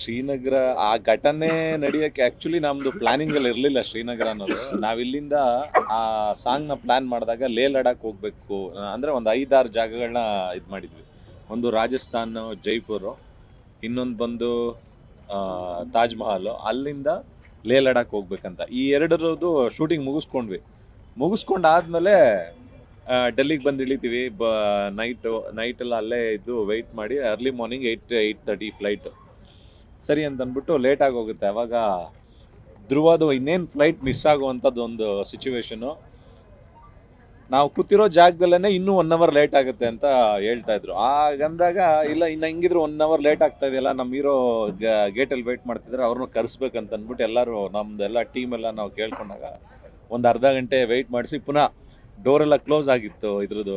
ಶ್ರೀನಗರ, ಆ ಘಟನೆ ನಡೆಯಕ್ಕೆ ಆಕ್ಚುಲಿ ನಮ್ದು ಪ್ಲಾನಿಂಗ್ ಅಲ್ಲಿ ಇರ್ಲಿಲ್ಲ ಶ್ರೀನಗರ ಅನ್ನೋದು. ನಾವಿಲ್ಲಿಂದ ಆ ಸಾಂಗ್ನ ಪ್ಲಾನ್ ಮಾಡಿದಾಗ ಲೇ ಲಡಾಕ್ ಹೋಗ್ಬೇಕು. ಅಂದ್ರೆ ಒಂದು ಐದಾರು ಜಾಗಗಳನ್ನ ಇದು ಮಾಡಿದ್ವಿ. ಒಂದು ರಾಜಸ್ಥಾನ್, ಜೈಪುರ್, ಇನ್ನೊಂದು ಬಂದು ತಾಜ್ ಮಹಲ್. ಅಲ್ಲಿಂದ ಲೇ ಲಡಾಕ್ ಹೋಗ್ಬೇಕಂತ. ಈ ಎರಡರದ್ದು ಶೂಟಿಂಗ್ ಮುಗಿಸ್ಕೊಂಡ್ವಿ. ಮುಗಿಸ್ಕೊಂಡಾದ್ಮೇಲೆ ಡೆಲ್ಲಿಗೆ ಬಂದು ಇಳಿತೀವಿ. ಬ ನೈಟ್ ನೈಟ್ ಎಲ್ಲ ಅಲ್ಲೇ ಇದ್ದು ವೆಯ್ಟ್ ಮಾಡಿ early morning eight eight thirty flight ಸರಿ ಅಂತ ಅಂದ್ಬಿಟ್ಟು ಲೇಟ್ ಆಗಿ ಹೋಗುತ್ತೆ. ಅವಾಗ ಧ್ರುವದು ಇನ್ನೇನು ಫ್ಲೈಟ್ ಮಿಸ್ ಆಗುವಂಥದ್ದು ಒಂದು ಸಿಚುವೇಶನು ನಾವು ಕೂತಿರೋ ಜಾಗದಲ್ಲೇ ಇನ್ನೂ ಒನ್ ಅವರ್ ಲೇಟ್ ಆಗುತ್ತೆ ಅಂತ ಹೇಳ್ತಾ ಇದ್ರು. ಆಗಂದಾಗ ಇಲ್ಲ, ಇನ್ನು ಹಿಂಗಿದ್ರು ಒನ್ ಅವರ್ ಲೇಟ್ ಆಗ್ತಾ ಇದೆಯಲ್ಲ ನಮ್ಮ ಹೀರೋ ಗೇಟಲ್ಲಿ ವೇಟ್ ಮಾಡ್ತಿದ್ರೆ ಅವ್ರನ್ನ ಕರೆಸ್ಬೇಕಂತ ಅಂದ್ಬಿಟ್ಟು ಎಲ್ಲರೂ ನಮ್ದೆಲ್ಲ ಟೀಮ್ ಎಲ್ಲ ನಾವು ಕೇಳ್ಕೊಂಡಾಗ ಒಂದು ಅರ್ಧ ಗಂಟೆ ವೆಯ್ಟ್ ಮಾಡಿಸಿ ಪುನಃ ಡೋರ್ ಎಲ್ಲ ಕ್ಲೋಸ್ ಆಗಿತ್ತು ಇದ್ರದ್ದು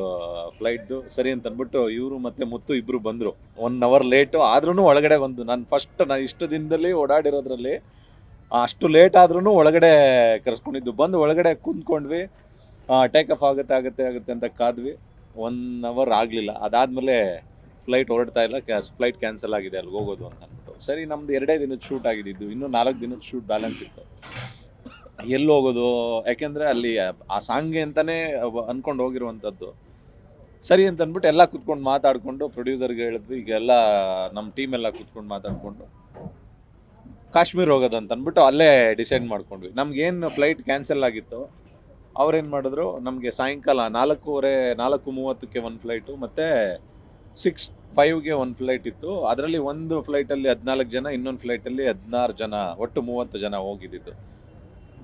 ಫ್ಲೈಟ್ದು. ಸರಿ ಅಂತ ಅಂದ್ಬಿಟ್ಟು ಇವರು ಮತ್ತೆ ಮುತ್ತು ಇಬ್ರು ಬಂದ್ರು. ಒನ್ ಅವರ್ ಲೇಟು ಆದ್ರೂ ಒಳಗಡೆ ಬಂದು. ನಾನು ಫಸ್ಟ್ ನಾನು ಇಷ್ಟು ದಿನದಲ್ಲಿ ಓಡಾಡಿರೋದ್ರಲ್ಲಿ, ಅಷ್ಟು ಲೇಟ್ ಆದ್ರೂ ಒಳಗಡೆ ಕರೆಸ್ಕೊಂಡಿದ್ದು. ಬಂದು ಒಳಗಡೆ ಕುಂತ್ಕೊಂಡ್ವಿ. ಟೇಕ್ ಆಫ್ ಆಗುತ್ತೆ ಆಗುತ್ತೆ ಆಗುತ್ತೆ ಅಂತ ಕಾದ್ವಿ. ಒನ್ ಅವರ್ ಆಗಲಿಲ್ಲ. ಅದಾದಮೇಲೆ ಫ್ಲೈಟ್ ಹೊರಡ್ತಾ ಇಲ್ಲ. ಫ್ಲೈಟ್ ಕ್ಯಾನ್ಸಲ್ ಆಗಿದೆ. ಅಲ್ಲಿಗೆ ಹೋಗೋದು ಅಂತ ಅಂದ್ಬಿಟ್ಟು. ಸರಿ, ನಮ್ದು ಎರಡೇ ದಿನದ ಶೂಟ್ ಆಗಿದ್ದು. ಇನ್ನೂ ನಾಲ್ಕು ದಿನದ ಶೂಟ್ ಬ್ಯಾಲೆನ್ಸ್ ಇತ್ತು. ಎಲ್ಲಿ ಹೋಗೋದು? ಯಾಕೆಂದ್ರೆ ಅಲ್ಲಿ ಆ ಸಾಂಗ್ಗೆ ಅಂತಾನೆ ಅನ್ಕೊಂಡು ಹೋಗಿರುವಂಥದ್ದು. ಸರಿ ಅಂತ ಅಂದ್ಬಿಟ್ಟು ಎಲ್ಲ ಕುತ್ಕೊಂಡು ಮಾತಾಡ್ಕೊಂಡು ಪ್ರೊಡ್ಯೂಸರ್ಗೆ ಹೇಳಿದ್ವಿ ಈಗ ಎಲ್ಲ ನಮ್ಮ ಟೀಮ್ ಎಲ್ಲ ಕುತ್ಕೊಂಡು ಮಾತಾಡಿಕೊಂಡು ಕಾಶ್ಮೀರ್ ಹೋಗೋದು ಅಂತ ಅಂದ್ಬಿಟ್ಟು ಅಲ್ಲೇ ಡಿಸೈಡ್ ಮಾಡ್ಕೊಂಡ್ವಿ. ನಮ್ಗೇನು ಫ್ಲೈಟ್ ಕ್ಯಾನ್ಸಲ್ ಆಗಿತ್ತು ಅವ್ರೇನು ಮಾಡಿದ್ರು, ನಮಗೆ ಸಾಯಂಕಾಲ ನಾಲ್ಕೂವರೆ, ನಾಲ್ಕು ಮೂವತ್ತಕ್ಕೆ ಒಂದು ಫ್ಲೈಟು ಮತ್ತು ಸಿಕ್ಸ್ ಫೈವ್ಗೆ ಒಂದು ಫ್ಲೈಟ್ ಇತ್ತು. ಅದರಲ್ಲಿ ಒಂದು ಫ್ಲೈಟಲ್ಲಿ ಹದಿನಾಲ್ಕು ಜನ, ಇನ್ನೊಂದು ಫ್ಲೈಟಲ್ಲಿ ಹದಿನಾರು ಜನ, ಒಟ್ಟು ಮೂವತ್ತು ಜನ ಹೋಗಿದ್ದಿದ್ದು.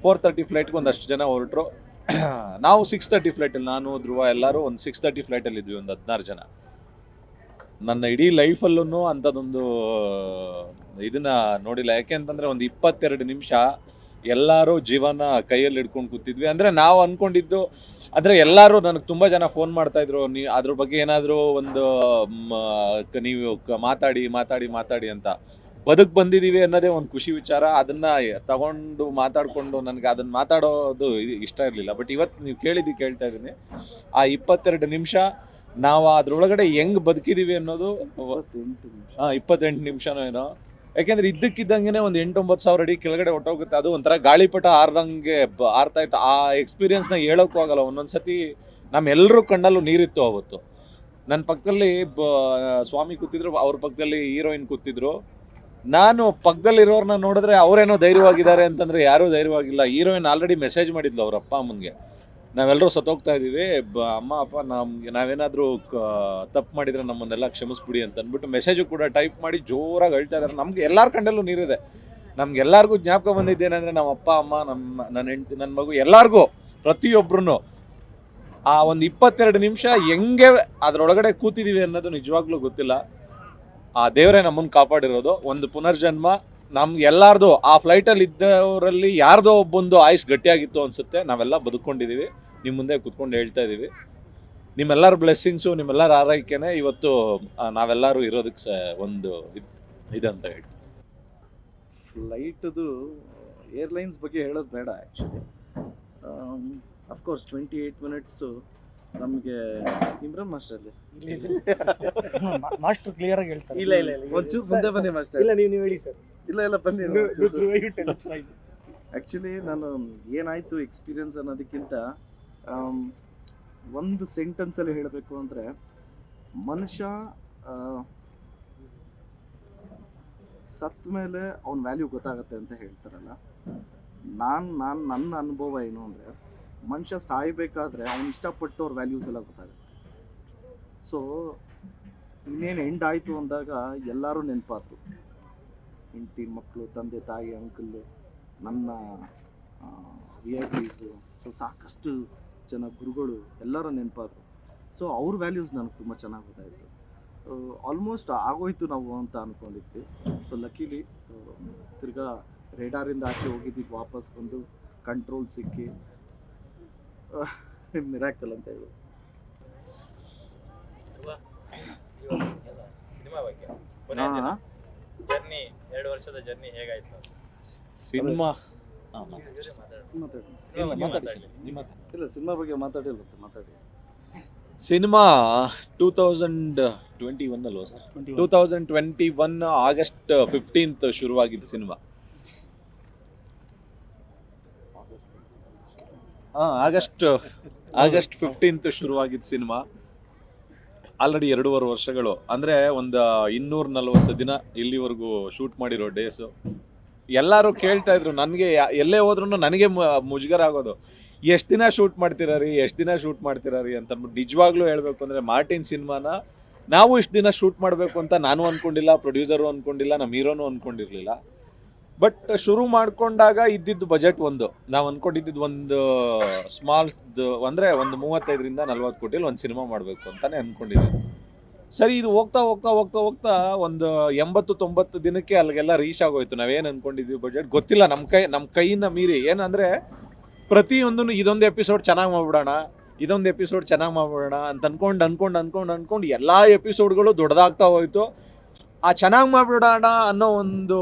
ಫೋರ್ ತರ್ಟಿ ಫ್ಲೈಟ್ಗೆ ಒಂದಷ್ಟು ಜನ ಹೊರಟ್ರು. ನಾವು ಸಿಕ್ಸ್ ತರ್ಟಿ ಫ್ಲೈಟಲ್ಲಿ ನಾನು, ಧ್ರುವ ಎಲ್ಲರೂ ಒಂದು ಸಿಕ್ಸ್ ತರ್ಟಿ ಫ್ಲೈಟಲ್ಲಿ ಇದ್ವಿ, ಒಂದು ಹದಿನಾರು ಜನ. ನನ್ನ ಇಡೀ ಲೈಫಲ್ಲೂ ಅಂಥದ್ದೊಂದು, ಇದನ್ನ ನೋಡಿಲ್ಲ. ಯಾಕೆ ಅಂತಂದರೆ ಒಂದು ಇಪ್ಪತ್ತೆರಡು ನಿಮಿಷ ಎಲ್ಲರೂ ಜೀವನ ಕೈಯಲ್ಲಿ ಹಿಡ್ಕೊಂಡು ಕೂತಿದ್ವಿ. ಅಂದರೆ ನಾವು ಅಂದ್ಕೊಂಡಿದ್ದು ಅಂದರೆ ಎಲ್ಲರೂ ನನಗೆ ತುಂಬ ಜನ ಫೋನ್ ಮಾಡ್ತಾ ಇದ್ರು. ನೀ, ಅದ್ರ ಬಗ್ಗೆ ಏನಾದರೂ ಒಂದು ನೀವು ಮಾತಾಡಿ ಮಾತಾಡಿ ಮಾತಾಡಿ ಅಂತ. ಬದುಕ್ ಬಂದಿದೀವಿ ಅನ್ನೋದೇ ಒಂದು ಖುಷಿ ವಿಚಾರ. ಅದನ್ನ ತಗೊಂಡು ಮಾತಾಡ್ಕೊಂಡು ನನಗೆ ಅದನ್ನ ಮಾತಾಡೋದು ಇಷ್ಟ ಇರಲಿಲ್ಲ. ಬಟ್ ಇವತ್ತು ನೀವು ಕೇಳಿದ್ದು ಕೇಳ್ತಾ ಇದ್ದೀನಿ. ಆ ಇಪ್ಪತ್ತೆರಡು ನಿಮಿಷ ನಾವು ಅದ್ರೊಳಗಡೆ ಹೆಂಗ್ ಬದುಕಿದೀವಿ ಅನ್ನೋದು ಹಾ ಇಪ್ಪತ್ತೆಂಟು ನಿಮಿಷನೋ ಏನೋ. ಯಾಕೆಂದ್ರೆ ಇದ್ದಕ್ಕಿದ್ದಂಗೆ ಒಂದು ಎಂಟೊಂಬತ್ತು ಸಾವಿರ ಅಡಿ ಕೆಳಗಡೆ ಹೊಟ್ಟೋಗುತ್ತೆ ಅದು ಒಂಥರ ಗಾಳಿಪಟ ಆರ್ದಂಗೆ ಆರ್ತಾ ಇತ್ತು. ಆ ಎಕ್ಸ್ಪೀರಿಯನ್ಸ್ನ ಹೇಳೋಕ್ಕೂ ಆಗಲ್ಲ. ಒಂದೊಂದ್ಸತಿ ನಮ್ಮೆಲ್ಲರೂ ಕಣ್ಣಲ್ಲೂ ನೀರಿತ್ತು ಅವತ್ತು. ನನ್ನ ಪಕ್ಕದಲ್ಲಿ ಬ- ಸ್ವಾಮಿ ಕೂತಿದ್ರು. ಅವ್ರ ಪಕ್ಕದಲ್ಲಿ ಹೀರೋಯಿನ್ ಕೂತಿದ್ರು. ನಾನು ಪಕ್ಕದಲ್ಲಿರೋರನ್ನ ನೋಡಿದ್ರೆ ಅವರೇನೋ ಧೈರ್ಯವಾಗಿದ್ದಾರೆ ಅಂತಂದ್ರೆ ಯಾರೂ ಧೈರ್ಯವಾಗಿಲ್ಲ. ಹೀರೋಯಿನ್ ಆಲ್ರೆಡಿ ಮೆಸೇಜ್ ಮಾಡಿದ್ಲು ಅವ್ರ ಅಪ್ಪ ಅಮ್ಮನ್ಗೆ. ನಾವೆಲ್ಲರೂ ಸತ್ತೋಗ್ತಾ ಇದೀವಿ ಬ- ಅಮ್ಮ, ಅಪ್ಪ, ನಮ್ಗೆ ನಾವೇನಾದರೂ ತಪ್ಪು ಮಾಡಿದ್ರೆ ನಮ್ಮನ್ನೆಲ್ಲ ಕ್ಷಮಿಸ್ಬಿಡಿ ಅಂತ ಅಂದ್ಬಿಟ್ಟು ಮೆಸೇಜು ಕೂಡ ಟೈಪ್ ಮಾಡಿ ಜೋರಾಗಿ ಹೇಳ್ತಾ ಇದಾರೆ. ನಮ್ಗೆ ಎಲ್ಲಾರ ಕಂಡಲ್ಲೂ ನೀರಿದೆ. ನಮ್ಗೆ ಎಲ್ಲಾರ್ಗೂ ಜ್ಞಾಪಕ ಬಂದಿದ್ದೇನೆಂದ್ರೆ ನಮ್ಮ ಅಪ್ಪ, ಅಮ್ಮ, ನಮ್ಮ, ನನ್ನ ಹೆಂಡತಿ, ನನ್ನ ಮಗು ಎಲ್ಲಾರ್ಗೂ ಪ್ರತಿಯೊಬ್ರು ಆ ಒಂದು ಇಪ್ಪತ್ತೆರಡು ನಿಮಿಷ ಹೆಂಗೆ ಅದರೊಳಗಡೆ ಕೂತಿದೀವಿ ಅನ್ನೋದು ನಿಜವಾಗ್ಲೂ ಗೊತ್ತಿಲ್ಲ. ಆ ದೇವರೇ ನಮ್ಮನ್ನ ಕಾಪಾಡಿರೋದು. ಒಂದು ಪುನರ್ಜನ್ಮ, ನಮ್ಗೆ ಎಲ್ಲಾರ್ದು, ಆ ಫ್ಲೈಟಲ್ಲಿ ಇದ್ದವರಲ್ಲಿ ಯಾರ್ದೋ ಒಬ್ಬೊಂದು ಆಯುಸ್ ಗಟ್ಟಿಯಾಗಿತ್ತು ಅನ್ಸುತ್ತೆ. ನಾವೆಲ್ಲ ಬದುಕೊಂಡಿದ್ದೀವಿ ನಿಮ್ಮ ಮುಂದೆ ಕುತ್ಕೊಂಡು ಹೇಳ್ತಾ ಇದೀವಿ. ನಿಮ್ಮೆಲ್ಲರ ಬ್ಲೆಸ್ಸಿಂಗ್ಸು ನಿಮ್ಮೆಲ್ಲರ ಆರೈಕೆನೆ ಇವತ್ತು ನಾವೆಲ್ಲರೂ ಇರೋದಕ್ಕೆ ಒಂದು ಇದ್- ಇದಂತ ಹೇಳಿ. ಫ್ಲೈಟದು ಏರ್ಲೈನ್ಸ್ ಬಗ್ಗೆ ಹೇಳೋದು ಬೇಡ actually of course twenty eight minutes ನಮಗೆ ಇಮ್ರಾನ್ ಮಾಸ್ಟರಲ್ಲಿ ಮಾಸ್ಟರ್ ಕ್ಲಿಯರ್ ಆಗಿ ಹೇಳ್ತಾರೆ. ಇಲ್ಲ ಇಲ್ಲ ಇಲ್ಲ. ಒಂಚೂರು ಮುಂದೆ ಬನ್ನಿ ಮಾಸ್ಟರ್. ಇಲ್ಲ ನೀವು ನೀವು ಹೇಳಿ ಸರ್. ಇಲ್ಲ ಇಲ್ಲ ಬನ್ನಿ. ಆ್ಯಕ್ಚುಲಿ ನಾನು ಏನಾಯ್ತು ಎಕ್ಸ್ಪೀರಿಯನ್ಸ್ ಅನ್ನೋದಕ್ಕಿಂತ ಒಂದು ಸೆಂಟೆನ್ಸಲ್ಲಿ ಹೇಳಬೇಕು ಅಂದರೆ ಮನುಷ್ಯ ಸತ್ ಸತ್ತ ಮೇಲೆ ಅವ್ನ ವ್ಯಾಲ್ಯೂ ಗೊತ್ತಾಗತ್ತೆ ಅಂತ ಹೇಳ್ತಾರಲ್ಲ. ನಾನು ನಾನು ನನ್ನ ಅನುಭವ ಏನು ಅಂದರೆ ಮನುಷ್ಯ ಸಾಯ್ಬೇಕಾದ್ರೆ ಅವ್ನು ಇಷ್ಟಪಟ್ಟು ಅವ್ರ ವ್ಯಾಲ್ಯೂಸ್ ಎಲ್ಲ ಗೊತ್ತಾಗುತ್ತೆ. ಸೊ ಇನ್ನೇನು ಎಂಡ್ ಆಯಿತು ಅಂದಾಗ ಎಲ್ಲರೂ ನೆನಪಾದ್ರು. ಹೆಂಡತಿ ಮಕ್ಕಳು ತಂದೆ, ತಾಯಿ ಅಂಕಲ್ ನನ್ನ ವಿ ಸೊ ಸಾಕಷ್ಟು ಜನ ಗುರುಗಳು ಎಲ್ಲರೂ ನೆನಪಾದ್ರು. ಸೊ ಅವ್ರ ವ್ಯಾಲ್ಯೂಸ್ ನನಗೆ ತುಂಬ ಚೆನ್ನಾಗಿ ಗೊತ್ತಾಯಿತು. ಆಲ್ಮೋಸ್ಟ್ ಆಗೋಯ್ತು ನಾವು ಅಂತ ಅಂದ್ಕೊಂಡಿದ್ವಿ ಸೊ ಲಕ್ಕಿಲಿ ತಿರ್ಗಾ ರೇಡಾರಿಂದ ಆಚೆ ಹೋಗಿದ್ದೀವಿ ವಾಪಸ್ ಬಂದು ಕಂಟ್ರೋಲ್ ಸಿಕ್ಕಿ. ಮಿರಾಕಲ್ ಅಂತ ಹೇಳಿ. ಸಿನಿಮಾ ಬಗ್ಗೆ. ಕೊನೆಯ ಜರ್ನಿ ಎರಡು ವರ್ಷದ ಜರ್ನಿ ಹೇಗಾಯ್ತು? ಸಿನಿಮಾ? ಇವ್ರೇ ಸಿನಿಮಾ ಬಗ್ಗೆ ಇಲ್ಲ ಸಿನಿಮಾ ಬಗ್ಗೆ ಮಾತಾಡಿಲ್ಲ ಮಾತಾಡಿ. Cinema two thousand twenty one ಅಲ್ವಾ sir? Two thousand twenty one August fifteenth ಶುರುವಾಗಿದ್ದು ಸಿನಿಮಾ. ಆಗಸ್ಟ್ ಆಗಸ್ಟ್ ಫಿಫ್ಟೀನ್ತ್ ಶುರುವಾಗಿದ್ದ ಸಿನಿಮಾ. ಆಲ್ರೆಡಿ ಎರಡೂವರೆ ವರ್ಷಗಳು. ಅಂದರೆ ಒಂದು ಇನ್ನೂರ ನಲ್ವತ್ತು ದಿನ ಇಲ್ಲಿವರೆಗೂ ಶೂಟ್ ಮಾಡಿರೋ ಡೇಸು ಎಲ್ಲರೂ ಕೇಳ್ತಾ ಇದ್ರು, ನನಗೆ ಎಲ್ಲೇ ಹೋದ್ರೂ ನನಗೆ ಮುಜುಗರ ಆಗೋದು ಎಷ್ಟು ದಿನ ಶೂಟ್ ಮಾಡ್ತೀರಾ ರೀ ಎಷ್ಟು ದಿನ ಶೂಟ್ ಮಾಡ್ತೀರಾ ರೀ ಅಂತ ನಿಜವಾಗ್ಲೂ ಹೇಳಬೇಕು ಅಂದರೆ ಮಾರ್ಟಿನ್ ಸಿನಿಮಾನ ನಾವು ಇಷ್ಟು ದಿನ ಶೂಟ್ ಮಾಡಬೇಕು ಅಂತ ನಾನು ಅಂದ್ಕೊಂಡಿಲ್ಲ ಪ್ರೊಡ್ಯೂಸರು ಅಂದ್ಕೊಂಡಿಲ್ಲ ನಮ್ಮ ಹೀರೋನು ಅಂದ್ಕೊಂಡಿರಲಿಲ್ಲ ಬಟ್ ಶುರು ಮಾಡ್ಕೊಂಡಾಗ ಇದ್ದಿದ್ದು ಬಜೆಟ್ ಒಂದು. ನಾವು ಅಂದ್ಕೊಂಡಿದ್ದು ಒಂದು ಸ್ಮಾಲ್ ಅಂದರೆ ಒಂದು ಮೂವತ್ತೈದರಿಂದ ನಲ್ವತ್ತು ಕೋಟಿಲಿ ಒಂದು ಸಿನಿಮಾ ಮಾಡಬೇಕು ಅಂತಾನೆ ಅಂದ್ಕೊಂಡಿದ್ದೀನಿ ಸರಿ, ಇದು ಹೋಗ್ತಾ ಹೋಗ್ತಾ ಹೋಗ್ತಾ ಹೋಗ್ತಾ ಒಂದು ಎಂಬತ್ತು, ತೊಂಬತ್ತು ದಿನಕ್ಕೆ ಅಲ್ಲಿಗೆಲ್ಲ ರೀಚ್ ಆಗೋಯ್ತು. ನಾವೇನು ಅನ್ಕೊಂಡಿದ್ವಿ ಬಜೆಟ್ ಗೊತ್ತಿಲ್ಲ. ನಮ್ಮ ಕೈ ನಮ್ಮ ಕೈಯಿಂದ ಮೀರಿ. ಏನಂದರೆ, ಪ್ರತಿಯೊಂದನ್ನು ಇದೊಂದು ಎಪಿಸೋಡ್ ಚೆನ್ನಾಗಿ ಮಾಡ್ಬಿಡೋಣ, ಇದೊಂದು ಎಪಿಸೋಡ್ ಚೆನ್ನಾಗಿ ಮಾಡ್ಬಿಡೋಣ ಅಂತ ಅನ್ಕೊಂಡು ಅನ್ಕೊಂಡು ಅನ್ಕೊಂಡು ಅನ್ಕೊಂಡು ಎಲ್ಲ ಎಪಿಸೋಡ್ಗಳು ದೊಡ್ಡದಾಗ್ತಾ ಹೋಯ್ತು. ಆ ಚೆನ್ನಾಗಿ ಮಾಡ್ಬಿಡೋಣ ಅನ್ನೋ ಒಂದು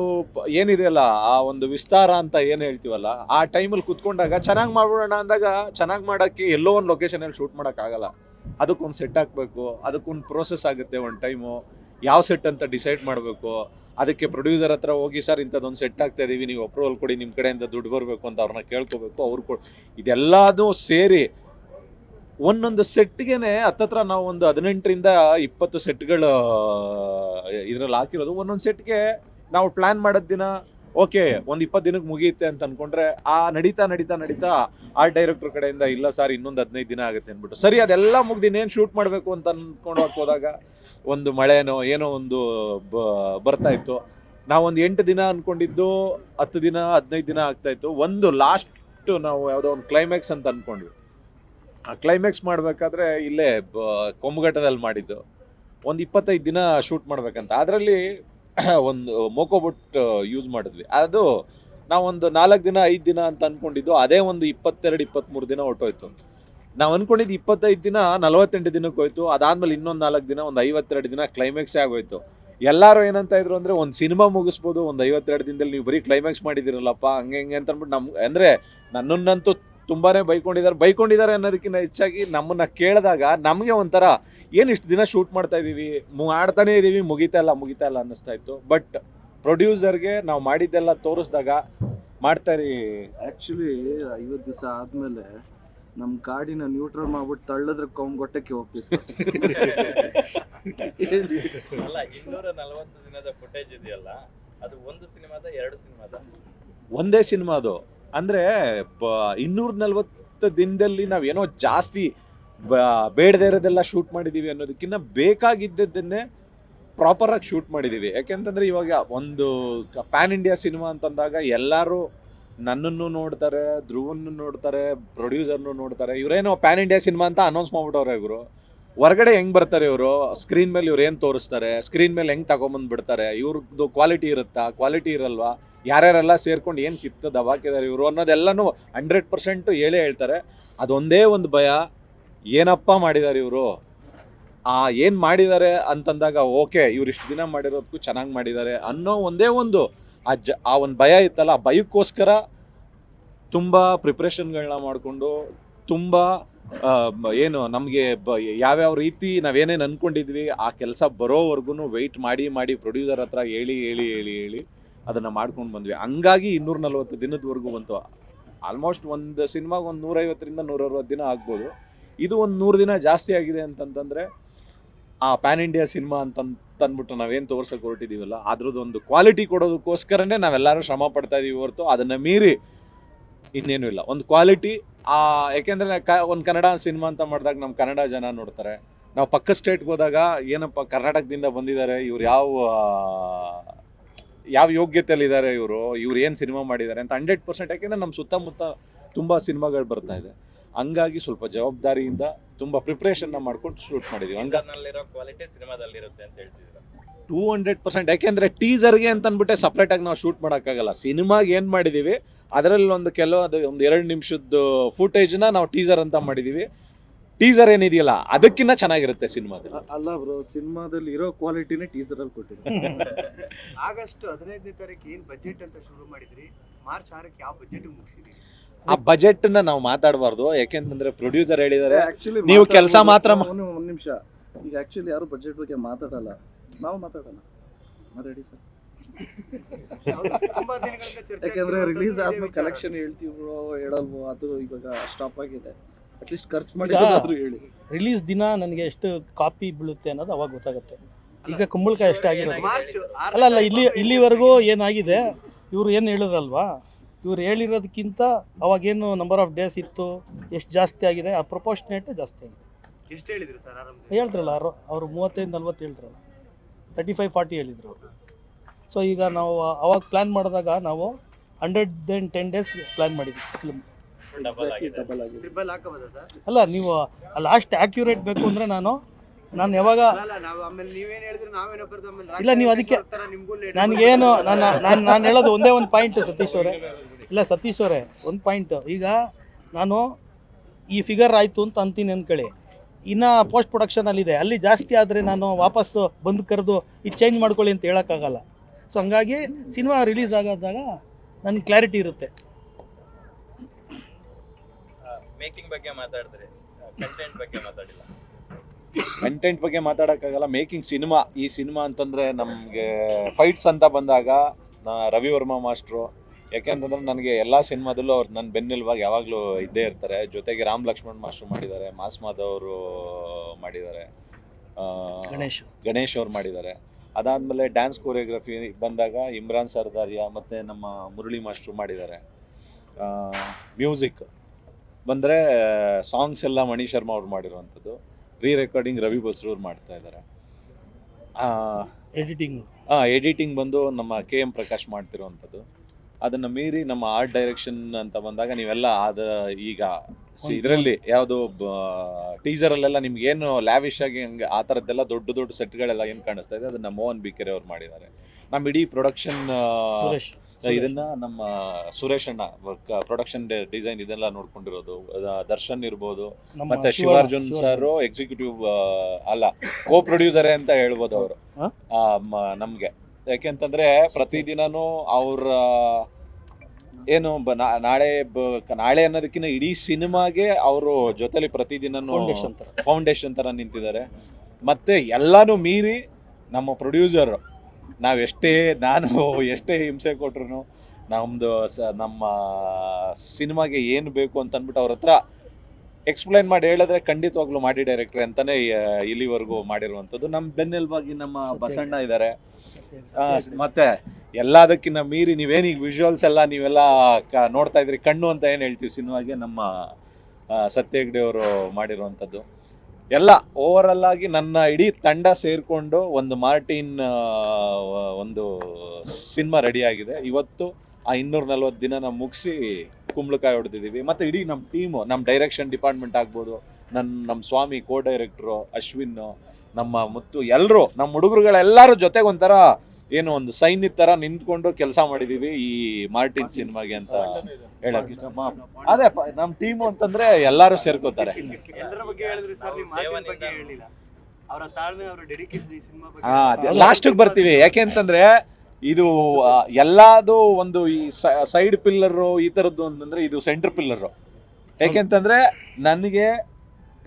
ಏನಿದೆಯಲ್ಲ ಆ ಒಂದು ವಿಸ್ತಾರ ಅಂತ ಏನು ಹೇಳ್ತೀವಲ್ಲ, ಆ ಟೈಮಲ್ಲಿ ಕುತ್ಕೊಂಡಾಗ ಚೆನ್ನಾಗಿ ಮಾಡ್ಬಿಡೋಣ ಅಂದಾಗ ಚೆನ್ನಾಗಿ ಮಾಡೋಕ್ಕೆ ಎಲ್ಲೋ ಒಂದು ಲೊಕೇಶನಲ್ಲಿ ಶೂಟ್ ಮಾಡೋಕ್ಕಾಗಲ್ಲ ಅದಕ್ಕೊಂದು ಸೆಟ್ ಹಾಕಬೇಕು, ಅದಕ್ಕೊಂದು ಪ್ರೋಸೆಸ್ ಆಗುತ್ತೆ ಒಂದು ಟೈಮು ಯಾವ ಸೆಟ್ ಅಂತ ಡಿಸೈಡ್ ಮಾಡಬೇಕು, ಅದಕ್ಕೆ ಪ್ರೊಡ್ಯೂಸರ್ ಹತ್ರ ಹೋಗಿ, ಸರ್, ಇಂಥದ್ದೊಂದು ಸೆಟ್ ಆಗ್ತಾ ಇದ್ದೀವಿ ನೀವು ಅಪ್ರೂವಲ್ ಕೊಡಿ ನಿಮ್ಮ ಕಡೆಯಿಂದ ದುಡ್ಡು ಬರಬೇಕು ಅಂತ ಅವ್ರನ್ನ ಕೇಳ್ಕೋಬೇಕು, ಅವ್ರು ಕೊಡ್ ಇದೆಲ್ಲದೂ ಸೇರಿ ಒಂದೊಂದು ಸೆಟ್ಗೆನೆ ಹತ್ತತ್ರ ನಾವು ಒಂದು ಹದಿನೆಂಟರಿಂದ ಇಪ್ಪತ್ತು ಸೆಟ್ಗಳು ಇದ್ರಲ್ಲಿ ಹಾಕಿರೋದು. ಒಂದೊಂದು ಸೆಟ್ಗೆ ನಾವು ಪ್ಲಾನ್ ಮಾಡೋದ್ ದಿನ, ಓಕೆ, ಒಂದು ಇಪ್ಪತ್ತು ದಿನಕ್ಕೆ ಮುಗಿಯುತ್ತೆ ಅಂತ ಅನ್ಕೊಂಡ್ರೆ ಆ ನಡೀತಾ ನಡೀತಾ ನಡೀತಾ ಆರ್ಟ್ ಡೈರೆಕ್ಟರ್ ಕಡೆಯಿಂದ ಇಲ್ಲ ಸರ್ ಇನ್ನೊಂದು ಹದಿನೈದು ದಿನ ಆಗುತ್ತೆ ಅಂದ್ಬಿಟ್ಟು. ಸರಿ, ಅದೆಲ್ಲ ಮುಗ್ದು ಇನ್ನೇನು ಶೂಟ್ ಮಾಡಬೇಕು ಅಂತ ಅನ್ಕೊಂಡು ಹೋದಾಗ ಒಂದು ಮಳೆನೋ, ಏನೋ ಒಂದು ಬರ್ತಾ ಇತ್ತು. ನಾವೊಂದು ಎಂಟು ದಿನ ಅನ್ಕೊಂಡಿದ್ದು, ಹತ್ತು ದಿನ, ಹದಿನೈದು ದಿನ ಆಗ್ತಾ ಇತ್ತು. ಒಂದು ಲಾಸ್ಟ್ ನಾವು ಯಾವುದೋ ಒಂದು ಕ್ಲೈಮ್ಯಾಕ್ಸ್ ಅಂತ ಅನ್ಕೊಂಡ್ವಿ. ಆ ಕ್ಲೈಮ್ಯಾಕ್ಸ್ ಮಾಡಬೇಕಾದ್ರೆ ಇಲ್ಲೇ ಕೊಂಬಘಟ್ಟದಲ್ಲಿ ಮಾಡಿದ್ದು. ಒಂದು ಇಪ್ಪತ್ತೈದು ದಿನ ಶೂಟ್ ಮಾಡಬೇಕಂತ. ಅದರಲ್ಲಿ ಒಂದು ಮೋಕೋಬುಟ್ ಯೂಸ್ ಮಾಡಿದ್ವಿ. ಅದು ನಾವೊಂದು ನಾಲ್ಕು ದಿನ, ಐದು ದಿನ ಅಂತ ಅಂದ್ಕೊಂಡಿದ್ದು ಅದೇ ಒಂದು ಇಪ್ಪತ್ತೆರಡು ಇಪ್ಪತ್ತ್ಮೂರು ದಿನ ಹೊಟ್ಟೋಯ್ತು ನಾವು ಅಂದ್ಕೊಂಡಿದ್ದು ಇಪ್ಪತ್ತೈದು ದಿನ, ನಲವತ್ತೆಂಟು ದಿನಕ್ಕೆ ಹೋಯ್ತು. ಅದಾದ್ಮೇಲೆ ಇನ್ನೊಂದು ನಾಲ್ಕು ದಿನ, ಒಂದು ಐವತ್ತೆರಡು ದಿನ ಕ್ಲೈಮ್ಯಾಕ್ಸೇ ಆಗೋಯ್ತು. ಎಲ್ಲರೂ ಏನಂತ ಇದ್ರು ಅಂದರೆ, ಒಂದು ಸಿನಿಮಾ ಮುಗಿಸ್ಬೋದು, ಒಂದು ಐವತ್ತೆರಡು ದಿನದಲ್ಲಿ ನೀವು ಬರೀ ಕ್ಲೈಮ್ಯಾಕ್ಸ್ ಮಾಡಿದ್ದೀರಲ್ಲಪ್ಪ, ಹಂಗೆ, ಹಿಂಗೆ ಅಂತ ಅಂದ್ಬಿಟ್ಟು ನಮ್ಗೆ ಅಂದರೆ ನನ್ನನ್ನಂತೂ ತುಂಬಾನೇ ಬೈಕೊಂಡಿದ್ದಾರೆ. ಬೈಕೊಂಡಿದ್ದಾರೆ ಅನ್ನೋದಕ್ಕಿಂತ ಹೆಚ್ಚಾಗಿ ನಮ್ಮನ್ನ ಕೇಳಿದಾಗ ನಮಗೆ ಒಂಥರ ಏನು ಇಷ್ಟು ದಿನ ಶೂಟ್ ಮಾಡ್ತಾ ಇದ್ದೀವಿ ಮು- ಆಡ್ತಾನೆ ಇದೀವಿ ಮುಗಿತಾ ಇಲ್ಲ ಮುಗಿತಾ ಇಲ್ಲ ಅನ್ನಿಸ್ತಾ ಇತ್ತು. ಬಟ್ ಪ್ರೊಡ್ಯೂಸರ್ಗೆ ನಾವು ಮಾಡಿದ್ದೆಲ್ಲ ತೋರಿಸಿದಾಗ ಮಾಡ್ತಾರಿ ಆ್ಯಕ್ಚುಲಿ ಐವತ್ತು ದಿವಸ ಆದಮೇಲೆ ನಮ್ಮ ಗಾಡಿನ ನ್ಯೂಟ್ರಲ್ ಮಾಡ್ಬಿಟ್ಟು ತಳ್ಳದ್ರೆ ಕೊಂಗೊಟ್ಟಕ್ಕೆ ಹೋಗ್ತಿತ್ತು. ಹೇಳಿ. ಅಲ್ಲ ಇನ್ನೂರ ನಲವತ್ತು ದಿನದ ಫುಟೇಜ್ ಇದೆಯಲ್ಲ ಅದು ಒಂದು ಸಿನಿಮಾದ ಎರಡು ಸಿನಿಮಾದ? ಒಂದೇ ಸಿನಿಮಾ ಅದು. ಅಂದ್ರೆ ಇನ್ನೂರ ನಲ್ವತ್ತು ದಿನದಲ್ಲಿ ನಾವೇನೋ ಜಾಸ್ತಿ ಬೇಡದೆ ಇರೋದೆಲ್ಲ ಶೂಟ್ ಮಾಡಿದೀವಿ ಅನ್ನೋದಕ್ಕಿಂತ ಬೇಕಾಗಿದ್ದನ್ನೇ ಪ್ರಾಪರ್ ಆಗಿ ಶೂಟ್ ಮಾಡಿದೀವಿ. ಯಾಕೆಂತಂದ್ರೆ ಇವಾಗ ಒಂದು ಪ್ಯಾನ್ ಇಂಡಿಯಾ ಸಿನಿಮಾ ಅಂತಂದಾಗ ಎಲ್ಲರೂ ನನ್ನನ್ನು ನೋಡ್ತಾರೆ, ಧ್ರುವನ್ನು ನೋಡ್ತಾರೆ ಪ್ರೊಡ್ಯೂಸರ್ನು ನೋಡ್ತಾರೆ. ಇವರೇನೋ ಪ್ಯಾನ್ ಇಂಡಿಯಾ ಸಿನಿಮಾ ಅಂತ ಅನೌನ್ಸ್ ಮಾಡ್ಬಿಟ್ಟವ್ರೆ ಇವರು. ಹೊರಗಡೆ ಹೆಂಗ್ ಬರ್ತಾರೆ ಇವರು? ಸ್ಕ್ರೀನ್ ಮೇಲೆ ಇವ್ರು ಏನ್ ತೋರಿಸ್ತಾರೆ? ಸ್ಕ್ರೀನ್ ಮೇಲೆ ಹೆಂಗ್ ತಗೊಂಬಂದ್ ಬಿಡ್ತಾರೆ ಇವ್ರದ್ದು ಕ್ವಾಲಿಟಿ ಇರುತ್ತಾ? ಕ್ವಾಲಿಟಿ ಇರಲ್ವಾ? ಯಾರ್ಯಾರೆಲ್ಲ ಸೇರ್ಕೊಂಡು ಏನು ಕಿತ್ತ ದಬಾಕಿದ್ದಾರೆ ಇವರು ಅನ್ನೋದೆಲ್ಲನೂ ಹಂಡ್ರೆಡ್ ಪರ್ಸೆಂಟು ಹೇಳೇ ಹೇಳ್ತಾರೆ. ಅದೊಂದೇ ಒಂದು ಭಯ, ಏನಪ್ಪ ಮಾಡಿದ್ದಾರೆ ಇವರು? ಆ ಏನು ಮಾಡಿದ್ದಾರೆ ಅಂತಂದಾಗ, ಓಕೆ, ಇವ್ರು ಇಷ್ಟು ದಿನ ಮಾಡಿರೋದಕ್ಕೂ ಚೆನ್ನಾಗಿ ಮಾಡಿದ್ದಾರೆ ಅನ್ನೋ ಒಂದೇ ಒಂದು, ಆ ಜ, ಆ ಒಂದು ಭಯ ಇತ್ತಲ್ಲ, ಆ ಭಯಕ್ಕೋಸ್ಕರ ತುಂಬ ಪ್ರಿಪ್ರೇಷನ್ಗಳನ್ನ ಮಾಡಿಕೊಂಡು, ತುಂಬ ಏನು ನಮಗೆ ಬ, ಯಾವ್ಯಾವ ರೀತಿ ನಾವೇನೇನು ಅಂದ್ಕೊಂಡಿದ್ವಿ ಆ ಕೆಲಸ ಬರೋವರೆಗೂ ವೆಯ್ಟ್ ಮಾಡಿ ಮಾಡಿ ಪ್ರೊಡ್ಯೂಸರ್ ಹತ್ರ ಹೇಳಿ ಹೇಳಿ ಹೇಳಿ ಹೇಳಿ ಅದನ್ನು ಮಾಡ್ಕೊಂಡು ಬಂದ್ವಿ. ಹಂಗಾಗಿ ಇನ್ನೂರ ನಲ್ವತ್ತು ದಿನದವರೆಗೂ ಬಂತು ಆಲ್ಮೋಸ್ಟ್ ಒಂದು ಸಿನಿಮಾಗೆ ಒಂದು ನೂರೈವತ್ತರಿಂದ ನೂರಅರವತ್ತು ದಿನ ಆಗ್ಬೋದು. ಇದು ಒಂದು ನೂರು ದಿನ ಜಾಸ್ತಿ ಆಗಿದೆ ಅಂತಂತಂದರೆ ಆ ಪ್ಯಾನ್ ಇಂಡಿಯಾ ಸಿನಿಮಾ ಅಂತ ತಂದ್ಬಿಟ್ಟು ನಾವೇನು ತೋರ್ಸಕ್ಕೆ ಹೊರಟಿದ್ದೀವಲ್ಲ ಅದ್ರದ್ದು ಒಂದು ಕ್ವಾಲಿಟಿ ಕೊಡೋದಕ್ಕೋಸ್ಕರನೇ ನಾವೆಲ್ಲರೂ ಶ್ರಮ ಪಡ್ತಾ ಇದೀವಿ ಹೊರತು ಅದನ್ನು ಮೀರಿ ಇನ್ನೇನು ಇಲ್ಲ. ಒಂದು ಕ್ವಾಲಿಟಿ ಆ ಯಾಕೆಂದರೆ ಕ, ಒಂದು ಕನ್ನಡ ಸಿನಿಮಾ ಅಂತ ಮಾಡಿದಾಗ ನಮ್ಮ ಕನ್ನಡ ಜನ ನೋಡ್ತಾರೆ. ನಾವು ಪಕ್ಕ ಸ್ಟೇಟ್ಗೆ ಹೋದಾಗ ಏನಪ್ಪ ಕರ್ನಾಟಕದಿಂದ ಬಂದಿದ್ದಾರೆ, ಇವ್ರು ಯಾವ ಯಾವ ಯೋಗ್ಯತೆಯಲ್ಲಿ ಇದ್ದಾರೆ ಇವರು? ಇವ್ರು ಏನು ಸಿನಿಮಾ ಮಾಡಿದ್ದಾರೆ ಅಂತ ಹಂಡ್ರೆಡ್ ಪರ್ಸೆಂಟ್ ಯಾಕೆಂದ್ರೆ ನಮ್ಮ ಸುತ್ತಮುತ್ತ ತುಂಬ ಸಿನಿಮಾಗಳು ಬರ್ತಾ ಇದೆ. ಹಂಗಾಗಿ ಸ್ವಲ್ಪ ಜವಾಬ್ದಾರಿಯಿಂದ ತುಂಬ ಪ್ರಿಪ್ರೇಷನ್ನ ಮಾಡ್ಕೊಂಡು ಶೂಟ್ ಮಾಡಿದ್ದೀವಿ ಹಂಗ ನಲ್ಲಿರೋ ಕ್ವಾಲಿಟಿ ಸಿನಿಮಾದಲ್ಲಿರುತ್ತೆ ಅಂತ ಹೇಳ್ತಿದ್ದೀರಾ? ಟೂ ಹಂಡ್ರೆಡ್ ಪರ್ಸೆಂಟ್ ಯಾಕೆಂದರೆ ಟೀಸರ್ಗೆ ಅಂತ ಸಪ್ರೇಟಾಗಿ ಸಪ್ರೇಟ್ ಆಗಿ ನಾವು ಶೂಟ್ ಮಾಡೋಕ್ಕಾಗಲ್ಲ. ಸಿನಿಮಾಗೆ ಏನು ಮಾಡಿದ್ದೀವಿ ಅದರಲ್ಲಿ ಒಂದು ಕೆಲವು ಅದು ಒಂದು ಎರಡು ನಿಮಿಷದ್ದು ಫುಟೇಜ್ನ ನಾವು ಟೀಸರ್ ಅಂತ ಮಾಡಿದೀವಿ. ಟೀಸರ್ ಏನಿದೆಯಲ್ಲ ಅದಕ್ಕಿಂತ ಚೆನ್ನಾಗಿರುತ್ತೆ ಸಿನಿಮಾದಲ್ಲಿ. ಅಲ್ಲ ಬ್ರೋ ಸಿನಿಮಾದಲ್ಲಿ ಇರೋ ಕ್ವಾಲಿಟಿನೇ ಟೀಸರ್ ಅಲ್ಲಿ ಕೊಟ್ಟಿದ್ದಾರೆ ಆಗಸ್ಟ್ ಹದಿನೈದನೇ ತಾರೀಕು ಏನ್ ಬಜೆಟ್ ಅಂತ ಶುರು ಮಾಡಿದ್ರಿ? ಮಾರ್ಚ್ ಆರಕ್ಕೆ ಯಾವ ಬಜೆಟ್ ಮುಗಿಸಿದ್ರಿ? ಆ ಬಜೆಟ್ನ ನಾವು ಮಾತಾಡಬಾರ್ದು ಯಾಕೆಂತಂದ್ರೆ ಪ್ರೊಡ್ಯೂಸರ್ ಹೇಳಿದಾರೆ ಆಕ್ಚುಲಿ ನೀವು ಕೆಲಸ ಮಾತ್ರ ಮಾ- ಒಂದು ಒಂದು ನಿಮಿಷ. ಈಗ ಆಕ್ಚುಲಿ ಯಾರು ಬಜೆಟ್ ಬಗ್ಗೆ ಮಾತಾಡಲ್ಲ? ನಾವು ಮಾತಾಡೋಣ. ಮಾತಾಡಿ ಸರ್. ತುಂಬಾ ದಿನಗಳಿಂದ ಚರ್ಚೆ ಯಾಕಂದ್ರೆ ರಿಲೀಸ್ ಇದೇ ಆದ್ಮೇಲೆ ವಿಚಾರ. ಕಲೆಕ್ಷನ್ ಹೇಳ್ತೀವೋ ಹೇಳಲ್ವೋ ಅದು ಇವಾಗ ಸ್ಟಾಪ್ ಆಗಿದೆ. ಅಟ್ಲೀಸ್ಟ್ ಖರ್ಚು ಮಾಡಿ ಹೇಳಿ. ರಿಲೀಸ್ ದಿನ ನನಗೆ ಎಷ್ಟು ಕಾಪಿ ಬೀಳುತ್ತೆ ಅನ್ನೋದು ಅವಾಗ ಗೊತ್ತಾಗುತ್ತೆ. ಈಗ ಕುಂಬಳಕಾಯಿ ಎಷ್ಟಾಗಿರೋದು ಮಾರ್ಚ್ ಅಲ್ಲ ಅಲ್ಲ ಇಲ್ಲಿ ಇಲ್ಲಿವರೆಗೂ ಏನಾಗಿದೆ? ಇವರು ಏನು ಹೇಳಿದ್ರಲ್ವಾ? ಇವ್ರು ಹೇಳಿರೋದಕ್ಕಿಂತ ಅವಾಗೇನು ನಂಬರ್ ಆಫ್ ಡೇಸ್ ಇತ್ತು? ಎಷ್ಟು ಜಾಸ್ತಿ ಆಗಿದೆ? ಆ ಪ್ರೊಪೋರ್ಷನೇಟ್ ಜಾಸ್ತಿ ಆಗಿದೆ. ಎಷ್ಟು ಹೇಳಿದ್ರು ಸರ್ ಹೇಳ್ತಾರಲ್ಲ ಅವರು ಅವರು ಮೂವತ್ತೈದು ನಲ್ವತ್ತು ಹೇಳ್ತಾರಲ್ಲ ತರ್ಟಿ ಫೈವ್ ಫಾರ್ಟಿ ಹೇಳಿದ್ರು. ಅವರು ಸೊ ಈಗ ನಾವು ಅವಾಗ ಪ್ಲ್ಯಾನ್ ಮಾಡಿದಾಗ ನಾವು hundred and ten days plan ಮಾಡಿದ್ವಿ ಫಿಲ್ಮ್ ಡಬಲ್ ಆಗಿದೆ. ಡಬಲ್ ಆಗಿದೆ. ಟ್ರಿಬಲ್ ಹಾಕಬಹುದಾ ಸರ್? ಅಲ್ಲ ನೀವು ಲಾಸ್ಟ್ ಆಕ್ಯುರೇಟ್ ಬೇಕು ಅಂದ್ರೆ ನಾನು ನಾನು ಯಾವಾಗ ಅಲ್ಲ ನಾವು ಆಮೇಲೆ ನೀವೇನ್ ಹೇಳಿದ್ರೆ ನಾವೇನೋ ಬರ್ದು ಆಮೇಲೆ ಇಲ್ಲ, ನೀವು ಅದಕ್ಕೆ- ನಿಮ್ಗೂ ಲೇಟ್ ನನಗೇನು ನಾನು ನಾನು ನಾನು ಹೇಳೋದು ಒಂದೇ ಒಂದು ಪಾಯಿಂಟ್ ಸತೀಶ್ ಅವರೇ. ಇಲ್ಲ ಸತೀಶ್ ಅವರೇ ಒಂದು ಪಾಯಿಂಟ್ ಈಗ ನಾನು ಈ ಫಿಗರ್ ಆಯಿತು ಅಂತ ಅಂತೀನಿ ಅಂದ್ಕೊಳ್ಳಿ. ಇನ್ನು ಪೋಸ್ಟ್ ಪ್ರೊಡಕ್ಷನಲ್ಲಿದೆ ಅಲ್ಲಿ ಜಾಸ್ತಿ ಆದರೆ ನಾನು ವಾಪಸ್ ಬಂದು ಕರೆದು ಇದು ಚೇಂಜ್ ಮಾಡ್ಕೊಳ್ಳಿ ಅಂತ ಹೇಳೋಕ್ಕಾಗಲ್ಲ. ಸೊ ಹಂಗಾಗಿ ಸಿನಿಮಾ ರಿಲೀಸ್ ಆಗೋದಾಗ ನನಗೆ ಕ್ಲಾರಿಟಿ ಇರುತ್ತೆ. ಮೇಕಿಂಗ್ ಬಗ್ಗೆ ಮಾತಾಡಿದ್ರೆ ಕಂಟೆಂಟ್ ಬಗ್ಗೆ ಮಾತಾಡಿಲ್ಲ. ಕಂಟೆಂಟ್ ಬಗ್ಗೆ ಮಾತಾಡೋಕ್ಕಾಗಲ್ಲ. ಮೇಕಿಂಗ್ ಸಿನಿಮಾ ಈ ಸಿನಿಮಾ ಅಂತಂದ್ರೆ ನಮಗೆ ಫೈಟ್ಸ್ ಅಂತ ಬಂದಾಗ ನಾ- ರವಿ ವರ್ಮಾ ಮಾಸ್ಟ್ರು. ಯಾಕೆಂತಂದ್ರೆ ನನಗೆ ಎಲ್ಲ ಸಿನಿಮಾದಲ್ಲೂ ಅವ್ರು ನನ್ನ ಬೆನ್ನಿಲ್ವಾಗಿ ಯಾವಾಗಲೂ ಇದ್ದೇ ಇರ್ತಾರೆ. ಜೊತೆಗೆ ರಾಮ್ ಲಕ್ಷ್ಮಣ್ ಮಾಸ್ಟ್ರು ಮಾಡಿದ್ದಾರೆ. ಮಾಸ್ ಮಾಧವರು ಅವರು ಮಾಡಿದ್ದಾರೆ. ಗಣೇಶ್. ಗಣೇಶ್ ಅವ್ರು ಮಾಡಿದ್ದಾರೆ. ಅದಾದಮೇಲೆ ಡ್ಯಾನ್ಸ್ ಕೊರಿಯೋಗ್ರಫಿ ಬಂದಾಗ ಇಮ್ರಾನ್ ಸರ್ದಾರಿಯಾ ಮತ್ತು ನಮ್ಮ ಮುರಳಿ ಮಾಸ್ಟ್ರು ಮಾಡಿದ್ದಾರೆ. ಮ್ಯೂಸಿಕ್ ಬಂದರೆ ಸಾಂಗ್ಸ್ ಎಲ್ಲ ಮಣಿ ಶರ್ಮಾ ಅವ್ರು ಮಾಡಿರುವಂಥದ್ದು. ರೀ ರೆಕಾರ್ಡಿಂಗ್ ರವಿ ಬಸ್ರೂರ್ ಮಾಡ್ತಾ ಇದ್ದಾರೆ ಎಡಿಟಿಂಗ್ ಹಾಂ ಎಡಿಟಿಂಗ್ ಬಂದು ನಮ್ಮ ಕೆ ಎಂ ಪ್ರಕಾಶ್ ಮಾಡ್ತಿರುವಂಥದ್ದು. ಅದನ್ನು ಮೀರಿ ನಮ್ಮ ಆರ್ಟ್ ಡೈರೆಕ್ಷನ್ ಅಂತ ಬಂದಾಗ ನೀವೆಲ್ಲ ಆದ ಈಗ ಇದರಲ್ಲಿ ಯಾವುದು ಟೀಸರಲ್ಲೆಲ್ಲ ನಿಮ್ಗೆ ಏನು ಲ್ಯಾವಿಶ್ ಆಗಿ ಹಂಗೆ ಆ ಥರದ್ದೆಲ್ಲ ದೊಡ್ಡ ದೊಡ್ಡ ಸೆಟ್ಗಳೆಲ್ಲ ಏನು ಕಾಣಿಸ್ತಾ ಇದೆ? ಅದನ್ನು ಮೋಹನ್ ಬಿಕೆರೆ ಅವ್ರು ಮಾಡಿದ್ದಾರೆ. ನಮ್ಮ ಇಡೀ ಪ್ರೊಡಕ್ಷನ್ ಇದನ್ನ ನಮ್ಮ ಸುರೇಶ್ ಅಣ್ಣ ಪ್ರೊಡಕ್ಷನ್ ಡಿಸೈನ್ ಇದೆಲ್ಲ ನೋಡ್ಕೊಂಡಿರೋದು. ದರ್ಶನ್ ಇರ್ಬೋದು ಮತ್ತೆ ಶಿವ- ಶಿವಾರ್ಜುನ್. ಸರ್ ಎಕ್ಸಿಕ್ಯೂಟಿವ್ ಅಲ್ಲ ಕೋ ಪ್ರೊಡ್ಯೂಸರ್ ಅಂತ ಹೇಳ್ಬೋದು ಅವರು? ನಮ್ಗೆ. ಯಾಕೆಂತಂದ್ರೆ ಪ್ರತಿದಿನನೂ ಅವ್ರ ಏನು ನಾಳೆ ನಾಳೆ ಅನ್ನೋದಕ್ಕಿಂತ ಇಡೀ ಸಿನಿಮಾಗೆ ಅವರು ಜೊತೆಲಿ ಪ್ರತಿದಿನ ಫೌಂಡೇಶನ್ ತರ. ನಿಂತಿದ್ದಾರೆ. ಮತ್ತೆ ಎಲ್ಲಾನು ಮೀರಿ ನಮ್ಮ ಪ್ರೊಡ್ಯೂಸರ್ ನಾವೆಷ್ಟೇ ನಾನು ಎಷ್ಟೇ ಹಿಂಸೆ ಕೊಟ್ರು ನಮ್ದು ಸ- ನಮ್ಮ ಸಿನಿಮಾಗೆ ಏನು ಬೇಕು ಅಂತ ಅಂದ್ಬಿಟ್ಟು ಅವ್ರ ಹತ್ರ ಎಕ್ಸ್ಪ್ಲೈನ್ ಮಾಡಿ ಹೇಳಿದ್ರೆ ಖಂಡಿತವಾಗ್ಲೂ ಮಾಡಿ ಡೈರೆಕ್ಟರ್ ಅಂತಾನೆ ಇಲ್ಲಿವರೆಗೂ ಮಾಡಿರುವಂಥದ್ದು. ನಮ್ಮ ಬೆನ್ನೆಲುಬಾಗಿ ನಮ್ಮ ಬಸಣ್ಣ ಇದ್ದಾರೆ ಮತ್ತೆ ಎಲ್ಲದಕ್ಕಿಂತ ಮೀರಿ ನೀವೇನೀಗ ವಿಜುವಲ್ಸ್ ಎಲ್ಲ ನೀವೆಲ್ಲ ನೋಡ್ತಾ ಇದ್ರಿ ಕಣ್ಣು ಅಂತ ಏನು ಹೇಳ್ತೀವಿ ಸಿನಿಮಾಗೆ ನಮ್ಮ ಸತ್ಯ ಹೆಗ್ಡೆ ಅವರು ಮಾಡಿರುವಂಥದ್ದು. ಎಲ್ಲ ಓವರಲ್ ಆಗಿ ನನ್ನ ಇಡೀ ತಂಡ ಸೇರಿಕೊಂಡು ಒಂದು ಮಾರ್ಟಿನ್ ಒಂದು ಸಿನಿಮಾ ರೆಡಿ ಆಗಿದೆ. ಇವತ್ತು ಆ ಇನ್ನೂರ ನಲ್ವತ್ತು ದಿನ ನಾವು ಮುಗಿಸಿ ಕುಂಬಳಕಾಯಿ ಹೊಡೆದಿದ್ದೀವಿ. ಮತ್ತು ಇಡೀ ನಮ್ಮ ಟೀಮು ನಮ್ಮ ಡೈರೆಕ್ಷನ್ ಡಿಪಾರ್ಟ್ಮೆಂಟ್ ಆಗ್ಬೋದು ನನ್ನ ನಮ್ಮ ಸ್ವಾಮಿ ಕೋ ಡೈರೆಕ್ಟ್ರು ಅಶ್ವಿನ್, ನಮ್ಮ ಮುತ್ತು ಎಲ್ಲರೂ ನಮ್ಮ ಹುಡುಗರುಗಳೆಲ್ಲರೂ ಜೊತೆಗೆ ಒಂಥರ ಏನು ಒಂದು ಸೈನ್ಯದ ತರ ನಿಂತ್ಕೊಂಡು ಕೆಲಸ ಮಾಡಿದೀವಿ ಈ ಮಾರ್ಟಿನ್ ಸಿನಿಮಾಗೆ ಅಂತ ಹೇಳಕ್ ಅದೇ ಪ- ನಮ್ ಟೀಮು ಅಂತಂದ್ರೆ ಎಲ್ಲಾರು ಸೇರ್ಕೋತಾರೆ. ಎಲ್ಲರ ಬಗ್ಗೆ ಹೇಳಿದ್ರಿ ಸರ್ ನೀವು ಬಗ್ಗೆ ಹೇಳಿಲ್ಲ. ಅವರ ತಾಳ್ಮೆ ಅವರ ಡೆಡಿಕೇಶನ್ ಈ ಸಿನಿಮಾ ಬಗ್ಗೆ ಹಾ ಲಾಸ್ಟ್ ಬರ್ತೀವಿ. ಯಾಕೆ ಅಂತಂದ್ರೆ ಇದು ಎಲ್ಲಾದು ಒಂದು ಈ ಸೈಡ್ ಪಿಲ್ಲರ್ ಈ ತರದ್ದು ಅಂತಂದ್ರೆ ಇದು ಸೆಂಟರ್ ಪಿಲ್ಲರ್ ಯಾಕೆಂತಂದ್ರೆ ನನಗೆ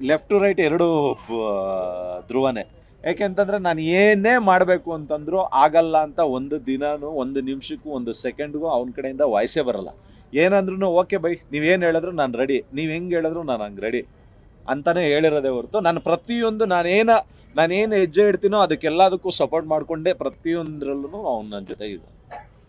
ಲೆಫ್ಟ್ ಟು ರೈಟ್ ಎರಡು ಧ್ರುವನೇ. ಯಾಕೆಂತಂದ್ರೆ ನಾನು ಏನೇ ಮಾಡಬೇಕು ಅಂತಂದ್ರು ಆಗಲ್ಲ ಅಂತ ಒಂದು ದಿನಾನು, ಒಂದು ನಿಮಿಷಕ್ಕೂ, ಒಂದು ಸೆಕೆಂಡ್ಗೂ ಅವನ ಕಡೆಯಿಂದ ವಾಯ್ಸೇ ಬರಲ್ಲ. ಏನಂದ್ರೂ ಓಕೆ, ಬೈ ನೀವೇನು ಹೇಳಿದ್ರು ನಾನು ರೆಡಿ ನೀವು ಹೆಂಗೆ ಹೇಳಿದ್ರು ನಾನು ಹಂಗೆ ರೆಡಿ ಅಂತಲೇ ಹೇಳಿರೋದೇ ಹೊರತು ನಾನು ಪ್ರತಿಯೊಂದು ನಾನೇನು ನಾನೇನು ಹೆಜ್ಜೆ ಇಡ್ತೀನೋ ಅದಕ್ಕೆಲ್ಲದಕ್ಕೂ ಸಪೋರ್ಟ್ ಮಾಡ್ಕೊಂಡೆ ಪ್ರತಿಯೊಂದರಲ್ಲೂ ಅವ್ನು ನನ್ನ ಜೊತೆ